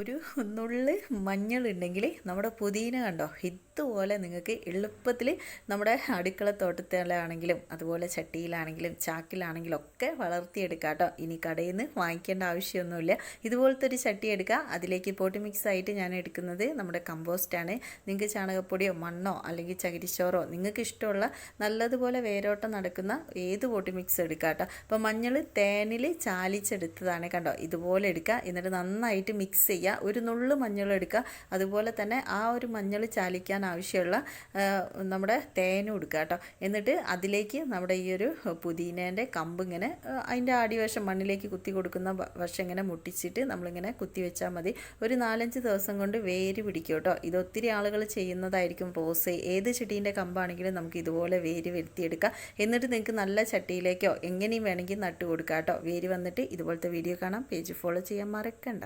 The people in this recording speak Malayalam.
ഒരു നുള്ള് മഞ്ഞളുണ്ടെങ്കിൽ നമ്മുടെ പുതിന കണ്ടോ? ഇതുപോലെ നിങ്ങൾക്ക് എളുപ്പത്തിൽ നമ്മുടെ അടുക്കള തോട്ടത്തിലാണെങ്കിലും അതുപോലെ ചട്ടിയിലാണെങ്കിലും ചാക്കിലാണെങ്കിലും ഒക്കെ വളർത്തിയെടുക്കാം കേട്ടോ. ഇനി കടയിൽ നിന്ന് വാങ്ങിക്കേണ്ട ആവശ്യമൊന്നുമില്ല. ഇതുപോലത്തെ ഒരു ചട്ടി എടുക്കുക അതിലേക്ക് പോട്ടി മിക്സ് ആയിട്ട് ഞാൻ എടുക്കുന്നത് നമ്മുടെ കമ്പോസ്റ്റാണ്. നിങ്ങൾക്ക് ചാണകപ്പൊടിയോ മണ്ണോ അല്ലെങ്കിൽ ചകിരിച്ചോറോ നിങ്ങൾക്ക് ഇഷ്ടമുള്ള നല്ലതുപോലെ വേരോട്ടം നടക്കുന്ന ഏത് പോട്ടി മിക്സ് എടുക്കുക കേട്ടോ. അപ്പോൾ മഞ്ഞൾ തേനിൽ ചാലിച്ചെടുത്തതാണ് കണ്ടോ? ഇതുപോലെ എടുക്കുക എന്നിട്ട് നന്നായിട്ട് മിക്സ് ചെയ്യുക ഒരു നുള്ളു മഞ്ഞൾ എടുക്കുക. അതുപോലെ തന്നെ ആ ഒരു മഞ്ഞൾ ചാലിക്കാൻ ആവശ്യമുള്ള നമ്മുടെ തേനും എടുക്കുക കേട്ടോ. എന്നിട്ട് അതിലേക്ക് നമ്മുടെ ഈ ഒരു പുതിനേന്റെ കമ്പ് ഇങ്ങനെ അതിന്റെ ആടിവശം മണ്ണിലേക്ക് കുത്തി കൊടുക്കുന്ന വശം ഇങ്ങനെ മുട്ടിച്ചിട്ട് നമ്മളിങ്ങനെ കുത്തി വെച്ചാൽ മതി. ഒരു നാലഞ്ച് ദിവസം കൊണ്ട് വേര് പിടിക്കും കേട്ടോ. ഇത് ഒത്തിരി ആളുകൾ ചെയ്യുന്നതായിരിക്കും റോസ് ഏത് ചെടീന്റെ കമ്പാണെങ്കിലും നമുക്ക് ഇതുപോലെ വേര് വരുത്തിയെടുക്കാം. എന്നിട്ട് നിങ്ങൾക്ക് നല്ല ചട്ടിയിലേക്കോ എങ്ങനെയും വേണമെങ്കിൽ നട്ട് കൊടുക്കാം കേട്ടോ. വേര് വന്നിട്ട് ഇതുപോലത്തെ വീഡിയോ കാണാം. പേജ് ഫോളോ ചെയ്യാൻ മറക്കണ്ട.